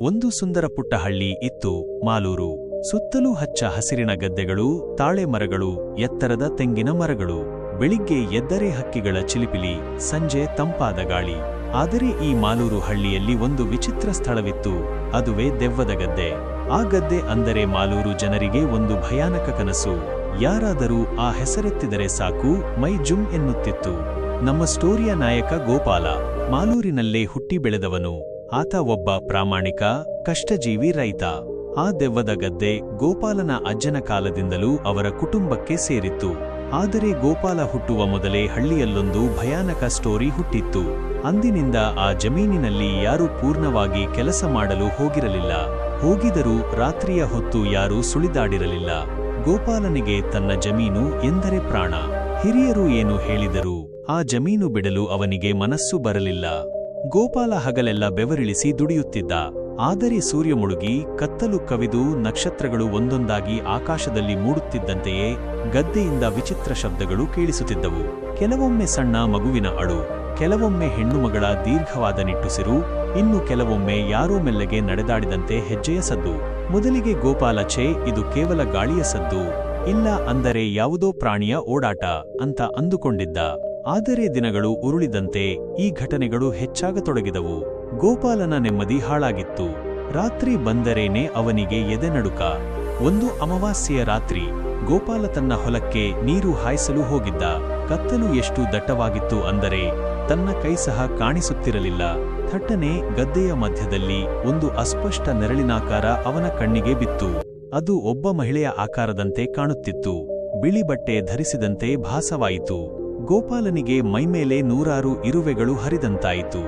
ಒಂದು ಸುಂದರ ಪುಟ್ಟ ಹಳ್ಳಿ ಇತ್ತು ಮಾಲೂರು. ಸುತ್ತಲೂ ಹಚ್ಚ ಹಸಿರಿನ ಗದ್ದೆಗಳು, ತಾಳೆ ಮರಗಳು, ಎತ್ತರದ ತೆಂಗಿನ ಮರಗಳು. ಬೆಳಿಗ್ಗೆ ಎದ್ದರೆ ಹಕ್ಕಿಗಳ ಚಿಲಿಪಿಲಿ, ಸಂಜೆ ತಂಪಾದ ಗಾಳಿ. ಆದರೆ ಈ ಮಾಲೂರು ಹಳ್ಳಿಯಲ್ಲಿ ಒಂದು ವಿಚಿತ್ರ ಸ್ಥಳವಿತ್ತು, ಅದುವೇ ದೆವ್ವದ ಗದ್ದೆ. ಆ ಗದ್ದೆ ಅಂದರೆ ಮಾಲೂರು ಜನರಿಗೆ ಒಂದು ಭಯಾನಕ ಕನಸು. ಯಾರಾದರೂ ಆ ಹೆಸರೆತ್ತಿದರೆ ಸಾಕು, ಮೈ ಜುಮ್ ಎನ್ನುತ್ತಿತ್ತು. ನಮ್ಮ ಸ್ಟೋರಿಯ ನಾಯಕ ಗೋಪಾಲ, ಮಾಲೂರಿನಲ್ಲೇ ಹುಟ್ಟಿ ಬೆಳೆದವನು. ಆತ ಒಬ್ಬ ಪ್ರಾಮಾಣಿಕ, ಕಷ್ಟಜೀವಿ ರೈತ. ಆ ದೆವ್ವದ ಗದ್ದೆ ಗೋಪಾಲನ ಅಜ್ಜನ ಕಾಲದಿಂದಲೂ ಅವರ ಕುಟುಂಬಕ್ಕೆ ಸೇರಿತ್ತು. ಆದರೆ ಗೋಪಾಲ ಹುಟ್ಟುವ ಮೊದಲೇ ಹಳ್ಳಿಯಲ್ಲೊಂದು ಭಯಾನಕ ಸ್ಟೋರಿ ಹುಟ್ಟಿತ್ತು. ಅಂದಿನಿಂದ ಆ ಜಮೀನಿನಲ್ಲಿ ಯಾರೂ ಪೂರ್ಣವಾಗಿ ಕೆಲಸ ಮಾಡಲು ಹೋಗಿರಲಿಲ್ಲ. ಹೋಗಿದರೂ ರಾತ್ರಿಯ ಹೊತ್ತು ಯಾರೂ ಸುಳಿದಾಡಿರಲಿಲ್ಲ. ಗೋಪಾಲನಿಗೆ ತನ್ನ ಜಮೀನು ಎಂದರೆ ಪ್ರಾಣ. ಹಿರಿಯರು ಏನು ಹೇಳಿದರು ಆ ಜಮೀನು ಬಿಡಲು ಅವನಿಗೆ ಮನಸ್ಸು ಬರಲಿಲ್ಲ. ಗೋಪಾಲ ಹಗಲೆಲ್ಲ ಬೆವರಿಳಿಸಿ ದುಡಿಯುತ್ತಿದ್ದ. ಆದರೆ ಸೂರ್ಯ ಮುಳುಗಿ, ಕತ್ತಲು ಕವಿದು ನಕ್ಷತ್ರಗಳು ಒಂದೊಂದಾಗಿ ಆಕಾಶದಲ್ಲಿ ಮೂಡುತ್ತಿದ್ದಂತೆಯೇ ಗದ್ದೆಯಿಂದ ವಿಚಿತ್ರ ಶಬ್ದಗಳು ಕೇಳಿಸುತ್ತಿದ್ದವು. ಕೆಲವೊಮ್ಮೆ ಸಣ್ಣ ಮಗುವಿನ ಅಳು, ಕೆಲವೊಮ್ಮೆ ಹೆಣ್ಣುಮಗಳ ದೀರ್ಘವಾದ ನಿಟ್ಟುಸಿರು ಇನ್ನು ಕೆಲವೊಮ್ಮೆ ಯಾರೋ ಮೆಲ್ಲಗೆ ನಡೆದಾಡಿದಂತೆ ಹೆಜ್ಜೆಯ ಸದ್ದು. ಮೊದಲಿಗೆ ಗೋಪಾಲ ಛೇ, ಇದು ಕೇವಲ ಗಾಳಿಯ ಸದ್ದು, ಇಲ್ಲ ಅಂದರೆ ಯಾವುದೋ ಪ್ರಾಣಿಯ ಓಡಾಟ ಅಂತ ಅಂದುಕೊಂಡಿದ್ದ. ಆದರೆ ದಿನಗಳು ಉರುಳಿದಂತೆ ಈ ಘಟನೆಗಳು ಹೆಚ್ಚಾಗತೊಡಗಿದವು. ಗೋಪಾಲನ ನೆಮ್ಮದಿ ಹಾಳಾಗಿತ್ತು. ರಾತ್ರಿ ಬಂದರೇನೆ ಅವನಿಗೆ ಎದೆನಡುಕ ಒಂದು ಅಮಾವಾಸ್ಯೆಯ ರಾತ್ರಿ, ಗೋಪಾಲ ತನ್ನ ಹೊಲಕ್ಕೆ ನೀರು ಹಾಯಿಸಲು ಹೋಗಿದ್ದ. ಕತ್ತಲು ಎಷ್ಟು ದಟ್ಟವಾಗಿತ್ತು ಅಂದರೆ, ತನ್ನ ಕೈ ಸಹ ಕಾಣಿಸುತ್ತಿರಲಿಲ್ಲ. ಥಟ್ಟನೆ ಗದ್ದೆಯ ಮಧ್ಯದಲ್ಲಿ ಒಂದು ಅಸ್ಪಷ್ಟ ನೆರಳಿನಾಕಾರ ಅವನ ಕಣ್ಣಿಗೆ ಬಿತ್ತು. ಅದು ಒಬ್ಬ ಮಹಿಳೆಯ ಆಕಾರದಂತೆ ಕಾಣುತ್ತಿತ್ತು. ಬಿಳಿ ಬಟ್ಟೆ ಧರಿಸಿದಂತೆ ಭಾಸವಾಯಿತು. ಗೋಪಾಲನಿಗೆ ಮೈಮೇಲೆ ನೂರಾರು ಇರುವೆಗಳು ಹರಿದಂತಾಯಿತು.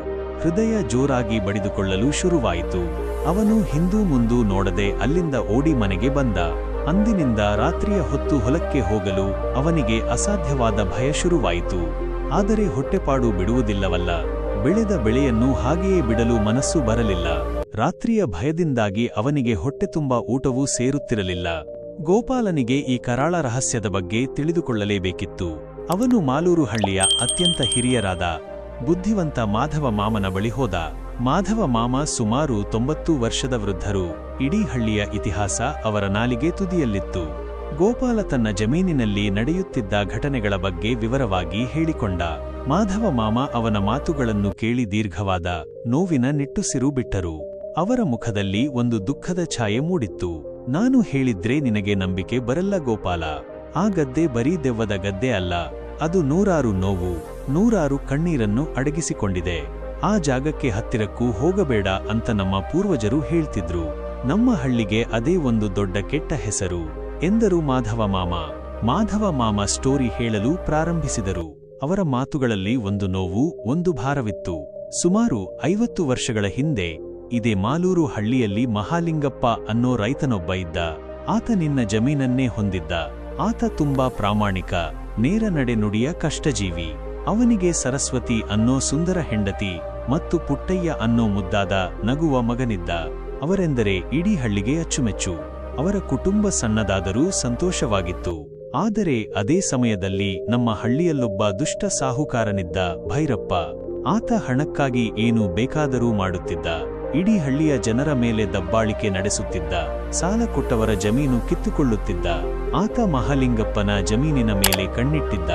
ಹೃದಯ ಜೋರಾಗಿ ಬಡಿದುಕೊಳ್ಳಲು ಶುರುವಾಯಿತು. ಅವನು ಹಿಂದೂ ಮುಂದೂ ನೋಡದೆ ಅಲ್ಲಿಂದ ಓಡಿ ಮನೆಗೆ ಬಂದ. ಅಂದಿನಿಂದ ರಾತ್ರಿಯ ಹೊತ್ತು ಹೊಲಕ್ಕೆ ಹೋಗಲು ಅವನಿಗೆ ಅಸಾಧ್ಯವಾದ ಭಯ ಶುರುವಾಯಿತು. ಆದರೆ ಹೊಟ್ಟೆಪಾಡು ಬಿಡುವುದಿಲ್ಲವಲ್ಲ. ಬೆಳೆದ ಬೆಳೆಯನ್ನು ಹಾಗೆಯೇ ಬಿಡಲು ಮನಸ್ಸು ಬರಲಿಲ್ಲ. ರಾತ್ರಿಯ ಭಯದಿಂದಾಗಿ ಅವನಿಗೆ ಹೊಟ್ಟೆ ತುಂಬ ಊಟವೂ ಸೇರುತ್ತಿರಲಿಲ್ಲ. ಗೋಪಾಲನಿಗೆ ಈ ಕರಾಳ ರಹಸ್ಯದ ಬಗ್ಗೆ ತಿಳಿದುಕೊಳ್ಳಲೇಬೇಕಿತ್ತು. ಅವನು ಮಾಲೂರು ಹಳ್ಳಿಯ ಅತ್ಯಂತ ಹಿರಿಯರಾದ ಬುದ್ಧಿವಂತ ಮಾಧವ ಮಾಮನ ಬಳಿ ಹೋದ. ಮಾಧವ ಮಾಮ ಸುಮಾರು ತೊಂಬತ್ತು ವರ್ಷದ ವೃದ್ಧರು ಇಡೀ ಹಳ್ಳಿಯ ಇತಿಹಾಸ ಅವರ ನಾಲಿಗೆ ತುದಿಯಲ್ಲಿತ್ತು. ಗೋಪಾಲ ತನ್ನ ಜಮೀನಿನಲ್ಲಿ ನಡೆಯುತ್ತಿದ್ದ ಘಟನೆಗಳ ಬಗ್ಗೆ ವಿವರವಾಗಿ ಹೇಳಿಕೊಂಡ. ಮಾಧವ ಮಾಮ ಅವನ ಮಾತುಗಳನ್ನು ಕೇಳಿ ದೀರ್ಘವಾದ ನೋವಿನ ನಿಟ್ಟುಸಿರು ಬಿಟ್ಟರು. ಅವರ ಮುಖದಲ್ಲಿ ಒಂದು ದುಃಖದ ಛಾಯೆ ಮೂಡಿತ್ತು. ನಾನು ಹೇಳಿದ್ರೆ ನಿನಗೆ ನಂಬಿಕೆ ಬರಲ್ಲ ಗೋಪಾಲ. ಆ ಗದ್ದೆ ಬರೀ ದೆವ್ವದ ಗದ್ದೆ ಅಲ್ಲ. ಅದು ನೂರಾರು ನೋವು, ನೂರಾರು ಕಣ್ಣೀರನ್ನು ಅಡಗಿಸಿಕೊಂಡಿದೆ. ಆ ಜಾಗಕ್ಕೆ ಹತ್ತಿರಕ್ಕೂ ಹೋಗಬೇಡ ಅಂತ ನಮ್ಮ ಪೂರ್ವಜರು ಹೇಳ್ತಿದ್ರು. ನಮ್ಮ ಹಳ್ಳಿಗೆ ಅದೇ ಒಂದು ದೊಡ್ಡ ಕೆಟ್ಟ ಹೆಸರು, ಎಂದರು ಮಾಧವ ಮಾಮ. ಮಾಧವ ಮಾಮ ಸ್ಟೋರಿ ಹೇಳಲು ಪ್ರಾರಂಭಿಸಿದರು. ಅವರ ಮಾತುಗಳಲ್ಲಿ ಒಂದು ನೋವು, ಒಂದು ಭಾರವಿತ್ತು. ಸುಮಾರು ಐವತ್ತು ವರ್ಷಗಳ ಹಿಂದೆ, ಇದೇ ಮಾಲೂರು ಹಳ್ಳಿಯಲ್ಲಿ ಮಹಾಲಿಂಗಪ್ಪ ಅನ್ನೋ ರೈತನೊಬ್ಬ ಇದ್ದ. ಆತ ನಿನ್ನ ಜಮೀನನ್ನೇ ಹೊಂದಿದ್ದ. ಆತ ತುಂಬಾ ಪ್ರಾಮಾಣಿಕ, ನೇರ ನಡೆನುಡಿಯ ಕಷ್ಟಜೀವಿ. ಅವನಿಗೆ ಸರಸ್ವತಿ ಅನ್ನೋ ಸುಂದರ ಹೆಂಡತಿ ಮತ್ತು ಪುಟ್ಟಯ್ಯ ಅನ್ನೋ ಮುದ್ದಾದ, ನಗುವ ಮಗನಿದ್ದ. ಅವರೆಂದರೆ ಇಡೀ ಹಳ್ಳಿಗೆ ಅಚ್ಚುಮೆಚ್ಚು. ಅವರ ಕುಟುಂಬ ಸಣ್ಣದಾದರೂ ಸಂತೋಷವಾಗಿತ್ತು. ಆದರೆ ಅದೇ ಸಮಯದಲ್ಲಿ ನಮ್ಮ ಹಳ್ಳಿಯಲ್ಲೊಬ್ಬ ದುಷ್ಟ ಸಾಹುಕಾರನಿದ್ದ ಭೈರಪ್ಪ. ಆತ ಹಣಕ್ಕಾಗಿ ಏನು ಬೇಕಾದರೂ ಮಾಡುತ್ತಿದ್ದ. ಇಡೀ ಹಳ್ಳಿಯ ಜನರ ಮೇಲೆ ದಬ್ಬಾಳಿಕೆ ನಡೆಸುತ್ತಿದ್ದ. ಸಾಲ ಕೊಟ್ಟವರ ಜಮೀನು ಕಿತ್ತುಕೊಳ್ಳುತ್ತಿದ್ದ. ಆತ ಮಹಾಲಿಂಗಪ್ಪನ ಜಮೀನಿನ ಮೇಲೆ ಕಣ್ಣಿಟ್ಟಿದ್ದ.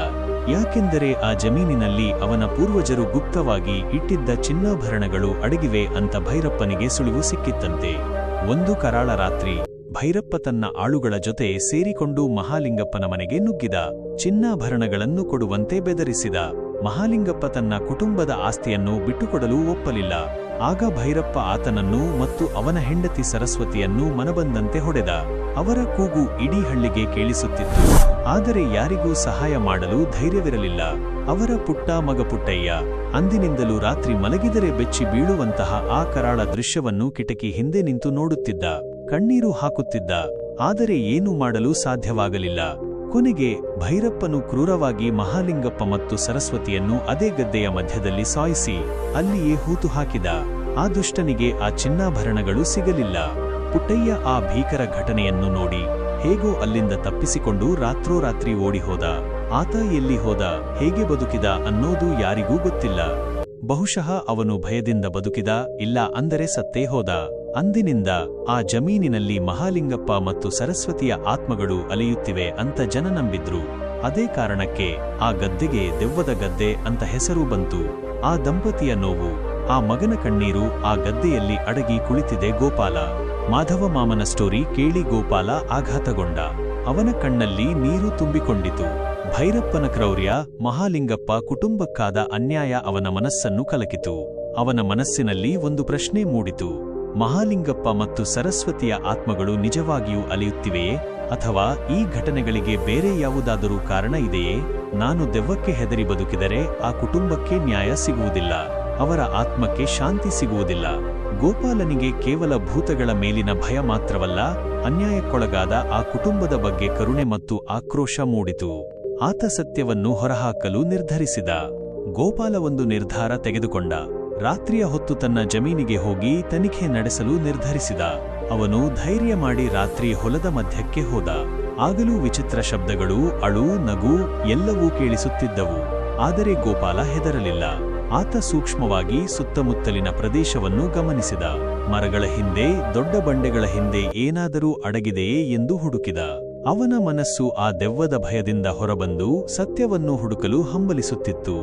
ಯಾಕೆಂದರೆ ಆ ಜಮೀನಿನಲ್ಲಿ ಅವನ ಪೂರ್ವಜರು ಗುಪ್ತವಾಗಿ ಇಟ್ಟಿದ್ದ ಚಿನ್ನಾಭರಣಗಳು ಅಡಗಿವೆ ಅಂತ ಭೈರಪ್ಪನಿಗೆ ಸುಳಿವು ಸಿಕ್ಕಿತ್ತಂತೆ. ಒಂದು ಕರಾಳ ರಾತ್ರಿ, ಭೈರಪ್ಪ ತನ್ನ ಆಳುಗಳ ಜೊತೆ ಸೇರಿಕೊಂಡು ಮಹಾಲಿಂಗಪ್ಪನ ಮನೆಗೆ ನುಗ್ಗಿದ. ಚಿನ್ನಾಭರಣಗಳನ್ನು ಕೊಡುವಂತೆ ಬೆದರಿಸಿದ. ಮಹಾಲಿಂಗಪ್ಪ ತನ್ನ ಕುಟುಂಬದ ಆಸ್ತಿಯನ್ನು ಬಿಟ್ಟುಕೊಡಲು ಒಪ್ಪಲಿಲ್ಲ. ಆಗ ಭೈರಪ್ಪ ಆತನನ್ನು ಮತ್ತು ಅವನ ಹೆಂಡತಿ ಸರಸ್ವತಿಯನ್ನು ಮನಬಂದಂತೆ ಹೊಡೆದ. ಅವರ ಕೂಗು ಇಡೀ ಹಳ್ಳಿಗೆ ಕೇಳಿಸುತ್ತಿತ್ತು. ಆದರೆ ಯಾರಿಗೂ ಸಹಾಯ ಮಾಡಲು ಧೈರ್ಯವಿರಲಿಲ್ಲ. ಅವರ ಪುಟ್ಟ ಮಗ ಪುಟ್ಟಯ್ಯ, ಅಂದಿನಿಂದಲೂ ರಾತ್ರಿ ಮಲಗಿದರೆ ಬೆಚ್ಚಿ ಬೀಳುವಂತಹ ಆ ಕರಾಳ ದೃಶ್ಯವನ್ನು ಕಿಟಕಿ ಹಿಂದೆ ನಿಂತು ನೋಡುತ್ತಿದ್ದ. ಕಣ್ಣೀರು ಹಾಕುತ್ತಿದ್ದ. ಆದರೆ ಏನೂ ಮಾಡಲು ಸಾಧ್ಯವಾಗಲಿಲ್ಲ. ಕೊನೆಗೆ ಭೈರಪ್ಪನು ಕ್ರೂರವಾಗಿ ಮಹಾಲಿಂಗಪ್ಪ ಮತ್ತು ಸರಸ್ವತಿಯನ್ನು ಅದೇ ಗದ್ದೆಯ ಮಧ್ಯದಲ್ಲಿ ಸಾಯಿಸಿ ಅಲ್ಲಿಯೇ ಹೂತು ಹಾಕಿದ. ಆ ದುಷ್ಟನಿಗೆ ಆ ಚಿನ್ನಾಭರಣಗಳು ಸಿಗಲಿಲ್ಲ. ಪುಟ್ಟಯ್ಯ ಆ ಭೀಕರ ಘಟನೆಯನ್ನು ನೋಡಿ ಹೇಗೋ ಅಲ್ಲಿಂದ ತಪ್ಪಿಸಿಕೊಂಡು ರಾತ್ರೋರಾತ್ರಿ ಓಡಿಹೋದ. ಆತ ಎಲ್ಲಿ ಹೋದ, ಹೇಗೆ ಬದುಕಿದ ಅನ್ನೋದು ಯಾರಿಗೂ ಗೊತ್ತಿಲ್ಲ. ಬಹುಶಃ ಅವನು ಭಯದಿಂದ ಬದುಕಿದ, ಇಲ್ಲ ಅಂದರೆ ಸತ್ತೇ ಹೋದ. ಅಂದಿನಿಂದ ಆ ಜಮೀನಿನಲ್ಲಿ ಮಹಾಲಿಂಗಪ್ಪ ಮತ್ತು ಸರಸ್ವತಿಯ ಆತ್ಮಗಳು ಅಲೆಯುತ್ತಿವೆ ಅಂತ ಜನ ನಂಬಿದ್ರು. ಅದೇ ಕಾರಣಕ್ಕೆ ಆ ಗದ್ದೆಗೆ ದೆವ್ವದ ಗದ್ದೆ ಅಂತ ಹೆಸರು ಬಂತು. ಆ ದಂಪತಿಯ ನೋವು, ಆ ಮಗನ ಕಣ್ಣೀರು ಆ ಗದ್ದೆಯಲ್ಲಿ ಅಡಗಿ ಕುಳಿತಿದೆ ಗೋಪಾಲ. ಮಾಧವ ಮಾಮನ ಸ್ಟೋರಿ ಕೇಳಿ ಗೋಪಾಲ ಆಘಾತಗೊಂಡ. ಅವನ ಕಣ್ಣಲ್ಲಿ ನೀರು ತುಂಬಿಕೊಂಡಿತು. ಭೈರಪ್ಪನ ಕ್ರೌರ್ಯ ಮಹಾಲಿಂಗಪ್ಪ ಕುಟುಂಬಕ್ಕಾದ ಅನ್ಯಾಯ ಅವನ ಮನಸ್ಸನ್ನು ಕಲಕಿತು. ಅವನ ಮನಸ್ಸಿನಲ್ಲಿ ಒಂದು ಪ್ರಶ್ನೆ ಮೂಡಿತು. ಮಹಾಲಿಂಗಪ್ಪ ಮತ್ತು ಸರಸ್ವತಿಯ ಆತ್ಮಗಳು ನಿಜವಾಗಿಯೂ ಅಲೆಯುತ್ತಿವೆಯೇ? ಅಥವಾ ಈ ಘಟನೆಗಳಿಗೆ ಬೇರೆ ಯಾವುದಾದರೂ ಕಾರಣ ಇದೆಯೇ? ನಾನು ದೆವ್ವಕ್ಕೆ ಹೆದರಿ ಬದುಕಿದರೆ ಆ ಕುಟುಂಬಕ್ಕೆ ನ್ಯಾಯ ಸಿಗುವುದಿಲ್ಲ. ಅವರ ಆತ್ಮಕ್ಕೆ ಶಾಂತಿ ಸಿಗುವುದಿಲ್ಲ. ಗೋಪಾಲನಿಗೆ ಕೇವಲ ಭೂತಗಳ ಮೇಲಿನ ಭಯ ಮಾತ್ರವಲ್ಲ, ಅನ್ಯಾಯಕ್ಕೊಳಗಾದ ಆ ಕುಟುಂಬದ ಬಗ್ಗೆ ಕರುಣೆ ಮತ್ತು ಆಕ್ರೋಶ ಮೂಡಿತು. ಆತ ಸತ್ಯವನ್ನು ಹೊರಹಾಕಲು ನಿರ್ಧರಿಸಿದ. ಗೋಪಾಲ ಒಂದು ನಿರ್ಧಾರ ತೆಗೆದುಕೊಂಡ. ರಾತ್ರಿಯ ಹೊತ್ತು ತನ್ನ ಜಮೀನಿಗೆ ಹೋಗಿ ತನಿಖೆ ನಡೆಸಲು ನಿರ್ಧರಿಸಿದ. ಅವನು ಧೈರ್ಯ ಮಾಡಿ ರಾತ್ರಿ ಹೊಲದ ಮಧ್ಯಕ್ಕೆ ಹೋದ. ಆಗಲೂ ವಿಚಿತ್ರ ಶಬ್ದಗಳು, ಅಳು, ನಗು ಎಲ್ಲವೂ ಕೇಳಿಸುತ್ತಿದ್ದವು. ಆದರೆ ಗೋಪಾಲ ಹೆದರಲಿಲ್ಲ. ಆತ ಸೂಕ್ಷ್ಮವಾಗಿ ಸುತ್ತಮುತ್ತಲಿನ ಪ್ರದೇಶವನ್ನು ಗಮನಿಸಿದ. ಮರಗಳ ಹಿಂದೆ, ದೊಡ್ಡ ಬಂಡೆಗಳ ಹಿಂದೆ ಏನಾದರೂ ಅಡಗಿದೆಯೇ ಎಂದು ಹುಡುಕಿದ. ಅವನ ಮನಸ್ಸು ಆ ದೆವ್ವದ ಭಯದಿಂದ ಹೊರಬಂದು ಸತ್ಯವನ್ನು ಹುಡುಕಲು ಹಂಬಲಿಸುತ್ತಿತ್ತು.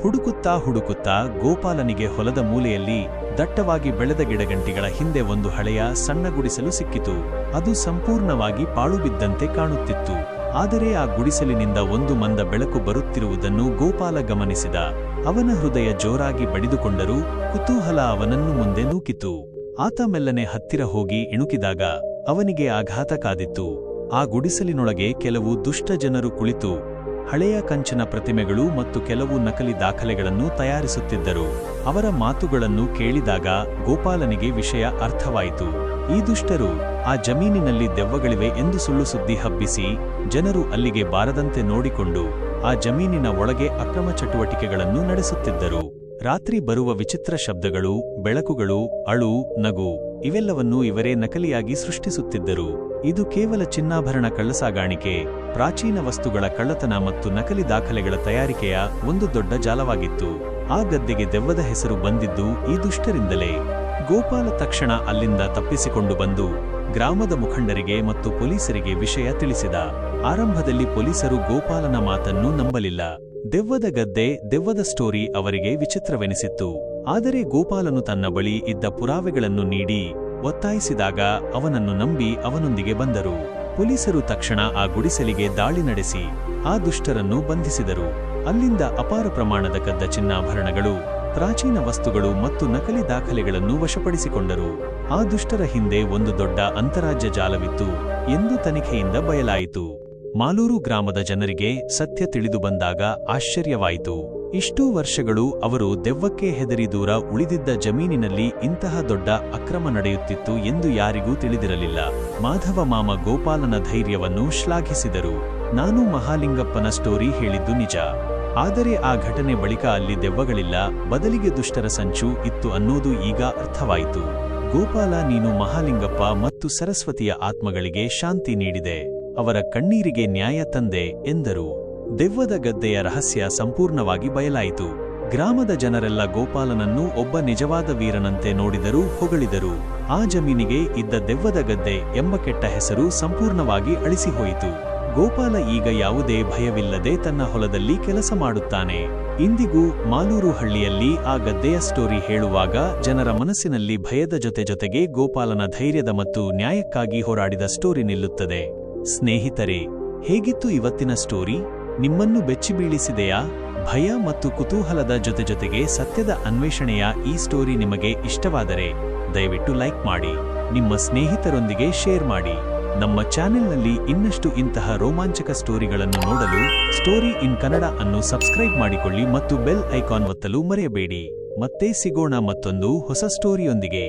ಹುಡುಕುತ್ತಾ ಹುಡುಕುತ್ತಾ ಗೋಪಾಲನಿಗೆ ಹೊಲದ ಮೂಲೆಯಲ್ಲಿ ದಟ್ಟವಾಗಿ ಬೆಳೆದ ಗಿಡಗಂಟಿಗಳ ಹಿಂದೆ ಒಂದು ಹಳೆಯ ಸಣ್ಣ ಗುಡಿಸಲು ಸಿಕ್ಕಿತು. ಅದು ಸಂಪೂರ್ಣವಾಗಿ ಪಾಳುಬಿದ್ದಂತೆ ಕಾಣುತ್ತಿತ್ತು. ಆದರೆ ಆ ಗುಡಿಸಲಿನಿಂದ ಒಂದು ಮಂದ ಬೆಳಕು ಬರುತ್ತಿರುವುದನ್ನು ಗೋಪಾಲ ಗಮನಿಸಿದ. ಅವನ ಹೃದಯ ಜೋರಾಗಿ ಬಡಿದುಕೊಂಡರೂ ಕುತೂಹಲ ಅವನನ್ನು ಮುಂದೆ ನೂಕಿತು. ಆತ ಮೆಲ್ಲನೆ ಹತ್ತಿರ ಹೋಗಿ ಇಣುಕಿದಾಗ ಅವನಿಗೆ ಆಘಾತ ಕಾದಿತ್ತು. ಆ ಗುಡಿಸಲಿನೊಳಗೆ ಕೆಲವು ದುಷ್ಟ ಜನರು ಕುಳಿತು ಹಳೆಯ ಕಂಚಿನ ಪ್ರತಿಮೆಗಳು ಮತ್ತು ಕೆಲವು ನಕಲಿ ದಾಖಲೆಗಳನ್ನು ತಯಾರಿಸುತ್ತಿದ್ದರು. ಅವರ ಮಾತುಗಳನ್ನು ಕೇಳಿದಾಗ ಗೋಪಾಲನಿಗೆ ವಿಷಯ ಅರ್ಥವಾಯಿತು. ಈ ದುಷ್ಟರು ಆ ಜಮೀನಿನಲ್ಲಿ ದೆವ್ವಗಳಿವೆ ಎಂದು ಸುಳ್ಳು ಸುದ್ದಿ ಹಬ್ಬಿಸಿ ಜನರು ಅಲ್ಲಿಗೆ ಬಾರದಂತೆ ನೋಡಿಕೊಂಡು ಆ ಜಮೀನಿನ ಒಳಗೆ ಅಕ್ರಮ ಚಟುವಟಿಕೆಗಳನ್ನು ನಡೆಸುತ್ತಿದ್ದರು. ರಾತ್ರಿ ಬರುವ ವಿಚಿತ್ರ ಶಬ್ದಗಳು, ಬೆಳಕುಗಳು, ಅಳು, ನಗು ಇವೆಲ್ಲವನ್ನೂ ಇವರೇ ನಕಲಿಯಾಗಿ ಸೃಷ್ಟಿಸುತ್ತಿದ್ದರು. ಇದು ಕೇವಲ ಚಿನ್ನಾಭರಣ ಕಳ್ಳಸಾಗಾಣಿಕೆ, ಪ್ರಾಚೀನ ವಸ್ತುಗಳ ಕಳ್ಳತನ ಮತ್ತು ನಕಲಿ ದಾಖಲೆಗಳ ತಯಾರಿಕೆಯ ಒಂದು ದೊಡ್ಡ ಜಾಲವಾಗಿತ್ತು. ಆ ಗದ್ದೆಗೆ ದೆವ್ವದ ಹೆಸರು ಬಂದಿದ್ದು ಈ ದುಷ್ಟರಿಂದಲೇ. ಗೋಪಾಲ ತಕ್ಷಣ ಅಲ್ಲಿಂದ ತಪ್ಪಿಸಿಕೊಂಡು ಬಂದು ಗ್ರಾಮದ ಮುಖಂಡರಿಗೆ ಮತ್ತು ಪೊಲೀಸರಿಗೆ ವಿಷಯ ತಿಳಿಸಿದ. ಆರಂಭದಲ್ಲಿ ಪೊಲೀಸರು ಗೋಪಾಲನ ಮಾತನ್ನು ನಂಬಲಿಲ್ಲ. ದೆವ್ವದ ಗದ್ದೆ, ದೆವ್ವದ ಸ್ಟೋರಿ ಅವರಿಗೆ ವಿಚಿತ್ರವೆನಿಸಿತ್ತು. ಆದರೆ ಗೋಪಾಲನು ತನ್ನ ಬಳಿ ಇದ್ದ ಪುರಾವೆಗಳನ್ನು ನೀಡಿ ಒತ್ತಾಯಿಸಿದಾಗ ಅವನನ್ನು ನಂಬಿ ಅವನೊಂದಿಗೆ ಬಂದರು. ಪೊಲೀಸರು ತಕ್ಷಣ ಆ ಗುಡಿಸಲಿಗೆ ದಾಳಿ ನಡೆಸಿ ಆ ದುಷ್ಟರನ್ನು ಬಂಧಿಸಿದರು. ಅಲ್ಲಿಂದ ಅಪಾರ ಪ್ರಮಾಣದ ಕದ್ದ ಚಿನ್ನಾಭರಣಗಳು, ಪ್ರಾಚೀನ ವಸ್ತುಗಳು ಮತ್ತು ನಕಲಿ ದಾಖಲೆಗಳನ್ನು ವಶಪಡಿಸಿಕೊಂಡರು. ಆ ದುಷ್ಟರ ಹಿಂದೆ ಒಂದು ದೊಡ್ಡ ಅಂತರಾಜ್ಯ ಜಾಲವಿತ್ತು ಎಂದು ತನಿಖೆಯಿಂದ ಬಯಲಾಯಿತು. ಮಾಲೂರು ಗ್ರಾಮದ ಜನರಿಗೆ ಸತ್ಯ ತಿಳಿದು ಬಂದಾಗ ಆಶ್ಚರ್ಯವಾಯಿತು. ಇಷ್ಟೂ ವರ್ಷಗಳು ಅವರು ದೆವ್ವಕ್ಕೆ ಹೆದರಿ ದೂರ ಉಳಿದಿದ್ದ ಜಮೀನಿನಲ್ಲಿ ಇಂತಹ ದೊಡ್ಡ ಅಕ್ರಮ ನಡೆಯುತ್ತಿತ್ತು ಎಂದು ಯಾರಿಗೂ ತಿಳಿದಿರಲಿಲ್ಲ. ಮಾಧವ ಮಾಮ ಗೋಪಾಲನ ಧೈರ್ಯವನ್ನು ಶ್ಲಾಘಿಸಿದರು. ನಾನು ಮಹಾಲಿಂಗಪ್ಪನ ಸ್ಟೋರಿ ಹೇಳಿದ್ದು ನಿಜ. ಆದರೆ ಆ ಘಟನೆ ಬಳಿಕ ಅಲ್ಲಿ ದೆವ್ವಗಳಿಲ್ಲ, ಬದಲಿಗೆ ದುಷ್ಟರ ಸಂಚು ಇತ್ತು ಅನ್ನೋದು ಈಗ ಅರ್ಥವಾಯಿತು. ಗೋಪಾಲ ನೀನು ಮಹಾಲಿಂಗಪ್ಪ ಮತ್ತು ಸರಸ್ವತಿಯ ಆತ್ಮಗಳಿಗೆ ಶಾಂತಿ ನೀಡಿದೆ. ಅವರ ಕಣ್ಣೀರಿಗೆ ನ್ಯಾಯ ತಂದೆ ಎಂದರು. ದೆವ್ವದ ಗದ್ದೆಯ ರಹಸ್ಯ ಸಂಪೂರ್ಣವಾಗಿ ಬಯಲಾಯಿತು. ಗ್ರಾಮದ ಜನರೆಲ್ಲ ಗೋಪಾಲನನ್ನು ಒಬ್ಬ ನಿಜವಾದ ವೀರನಂತೆ ನೋಡಿದರೂ ಹೊಗಳಿದರು. ಆ ಜಮೀನಿಗೆ ಇದ್ದ ದೆವ್ವದ ಗದ್ದೆ ಎಂಬ ಕೆಟ್ಟ ಹೆಸರು ಸಂಪೂರ್ಣವಾಗಿ ಅಳಿಸಿಹೋಯಿತು. ಗೋಪಾಲ ಈಗ ಯಾವುದೇ ಭಯವಿಲ್ಲದೆ ತನ್ನ ಹೊಲದಲ್ಲಿ ಕೆಲಸ ಮಾಡುತ್ತಾನೆ. ಇಂದಿಗೂ ಮಾಲೂರು ಹಳ್ಳಿಯಲ್ಲಿ ಆ ಗದ್ದೆಯ ಸ್ಟೋರಿ ಹೇಳುವಾಗ ಜನರ ಮನಸ್ಸಿನಲ್ಲಿ ಭಯದ ಜೊತೆ ಜೊತೆಗೆ ಗೋಪಾಲನ ಧೈರ್ಯದ ಮತ್ತು ನ್ಯಾಯಕ್ಕಾಗಿ ಹೋರಾಡಿದ ಸ್ಟೋರಿ ನಿಲ್ಲುತ್ತದೆ. ಸ್ನೇಹಿತರೆ, ಹೇಗಿತ್ತು ಇವತ್ತಿನ ಸ್ಟೋರಿ? ನಿಮ್ಮನ್ನು ಬೆಚ್ಚಿಬೀಳಿಸಿದೆಯಾ ಭಯ ಮತ್ತು ಕುತೂಹಲದ ಜೊತೆ ಜೊತೆಗೆ ಸತ್ಯದ ಅನ್ವೇಷಣೆಯ ಈ ಸ್ಟೋರಿ ನಿಮಗೆ ಇಷ್ಟವಾದರೆ ದಯವಿಟ್ಟು ಲೈಕ್ ಮಾಡಿ, ನಿಮ್ಮ ಸ್ನೇಹಿತರೊಂದಿಗೆ ಶೇರ್ ಮಾಡಿ. ನಮ್ಮ ಚಾನೆಲ್ನಲ್ಲಿ ಇನ್ನಷ್ಟು ಇಂತಹ ರೋಮಾಂಚಕ ಸ್ಟೋರಿಗಳನ್ನು ನೋಡಲು ಸ್ಟೋರಿ ಇನ್ ಕನ್ನಡ ಅನ್ನು ಸಬ್ಸ್ಕ್ರೈಬ್ ಮಾಡಿಕೊಳ್ಳಿ ಮತ್ತು ಬೆಲ್ ಐಕಾನ್ ಒತ್ತಲು ಮರೆಯಬೇಡಿ. ಮತ್ತೆ ಸಿಗೋಣ ಮತ್ತೊಂದು ಹೊಸ ಸ್ಟೋರಿಯೊಂದಿಗೆ.